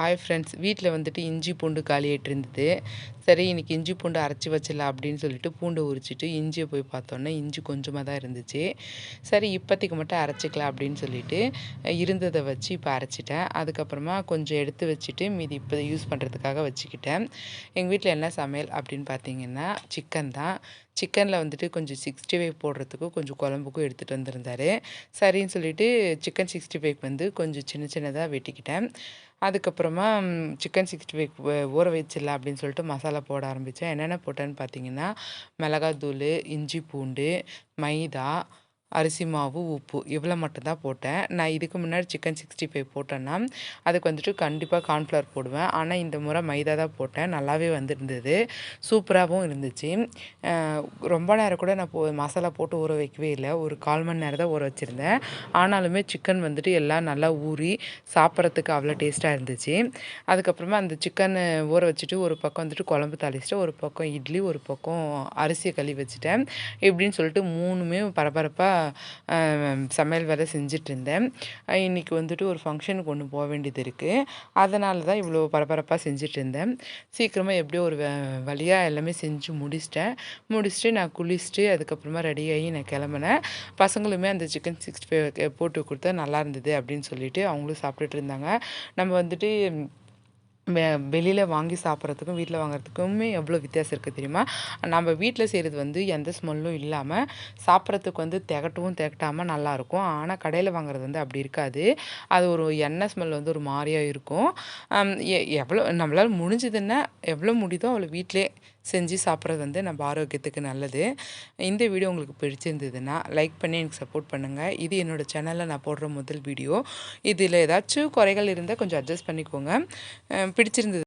Hi friends வீட்டில் வந்துட்டு இஞ்சி பூண்டு காலியாகிட்டு இருந்தது. சரி இன்றைக்கி இஞ்சி பூண்டு அரைச்சி வச்சிடலாம் அப்படின்னு சொல்லிட்டு பூண்டை உரிச்சிட்டு இஞ்சியை போய் பார்த்தோன்னே இஞ்சி கொஞ்சமாக தான் இருந்துச்சு. சரி இப்போதைக்கு மட்டும் அரைச்சிக்கலாம் அப்படின்னு சொல்லிட்டு இருந்ததை வச்சு இப்போ அரைச்சிட்டேன். அதுக்கப்புறமா கொஞ்சம் எடுத்து வச்சுட்டு மீதி இப்போ யூஸ் பண்ணுறதுக்காக வச்சுக்கிட்டேன். எங்கள் வீட்டில் என்ன சமையல் அப்படின்னு பார்த்தீங்கன்னா சிக்கன் தான். சிக்கனில் வந்துட்டு கொஞ்சம் சிக்ஸ்டி ஃபைவ் போடுறதுக்கும் கொஞ்சம் குழம்புக்கும் எடுத்துகிட்டு வந்திருந்தாரு. சரின்னு சொல்லிட்டு சிக்கன் சிக்ஸ்டி ஃபைவ் வந்து கொஞ்சம் சின்ன சின்னதாக வெட்டிக்கிட்டேன். அதுக்கப்புறமா சிக்கன் சிக்ஸ்டி ஃபைவ் ஊற வச்சிடலாம் அப்படின்னு சொல்லிட்டு மசாலா போட ஆரம்பித்தேன் என்னென்ன போட்டேன்னு பார்த்தீங்கன்னா மிளகாத்தூள் இஞ்சி பூண்டு மைதா அரிசி மாவு உப்பு இவ்வளோ மட்டும்தான் போட்டேன். நான் இதுக்கு முன்னாடி சிக்கன் சிக்ஸ்டி ஃபைவ் போட்டேன்னா அதுக்கு வந்துட்டு கண்டிப்பாக கார்ன்ஃப்ளவர் போடுவேன். ஆனால் இந்த முறை மைதா தான் போட்டேன். நல்லாவே வந்துருந்தது. சூப்பராகவும் இருந்துச்சு. ரொம்ப நேரம் கூட நான் போ மசாலா போட்டு ஊற வைக்கவே இல்லை. ஒரு கால் மணி நேரம் தான் ஊற வச்சுருந்தேன். ஆனாலுமே சிக்கன் வந்துட்டு எல்லாம் நல்லா ஊறி சாப்பிட்றதுக்கு அவ்வளோ டேஸ்ட்டாக இருந்துச்சு. அதுக்கப்புறமா அந்த சிக்கனை ஊற வச்சுட்டு ஒரு பக்கம் வந்துட்டு குழம்பு தாளிச்சிட்டு ஒரு பக்கம் இட்லி ஒரு பக்கம் அரிசியை கழுவி வச்சுட்டேன். இப்படின்னு சொல்லிட்டு மூணுமே பரபரப்பாக சமையல் வேலை செஞ்சிட்ருந்தேன். இன்றைக்கி வந்துட்டு ஒரு ஃபங்க்ஷனுக்கு ஒன்று போக வேண்டியது இருக்குது அதனால தான் இவ்வளோ பரபரப்பாக செஞ்சிட்ருந்தேன். சீக்கிரமாக எப்படியோ ஒரு வழியாக எல்லாமே செஞ்சு முடிச்சிட்டேன். முடிச்சுட்டு நான் குளிச்சுட்டு அதுக்கப்புறமா ரெடியாகி நான் கிளம்புனேன். பசங்களுமே அந்த சிக்கன் சிக்ஸ்டி ஃபைவ் போட்டு கொடுத்தா நல்லா இருந்தது அப்படின்னு சொல்லிட்டு அவங்களும் சாப்பிட்டுட்டு இருந்தாங்க. நம்ம வந்துட்டு வெளியில் வாங்கி சாப்பிட்றதுக்கும் வீட்டில் வாங்குறதுக்குமே எவ்வளோ வித்தியாசம் இருக்குது தெரியுமா? நம்ம வீட்டில் செய்கிறது வந்து எந்த ஸ்மெல்லும் இல்லாமல் சாப்பிட்றதுக்கு வந்து திகட்டவும் திகட்டாமல் நல்லாயிருக்கும் ஆனால் கடையில் வாங்குறது வந்து அப்படி இருக்காது. அது ஒரு எண்ணெய் ஸ்மெல் வந்து ஒரு மாதிரியாக இருக்கும். எ எவ்வளோ நம்மளால் முடிஞ்சதுன்னா எவ்வளோ முடியுதோ அவ்வளோ வீட்டிலே செஞ்சு சாப்பிட்றது வந்து நம்ம ஆரோக்கியத்துக்கு நல்லது. இந்த வீடியோ உங்களுக்கு பிடிச்சிருந்ததுன்னா லைக் பண்ணி எனக்கு சப்போர்ட் பண்ணுங்கள் இது என்னோடய சேனலில் நான் போடுற முதல் வீடியோ. இதில் ஏதாச்சும் குறைகள் இருந்தால் கொஞ்சம் அட்ஜஸ்ட் பண்ணிக்கோங்க. பிடிச்சிருந்தது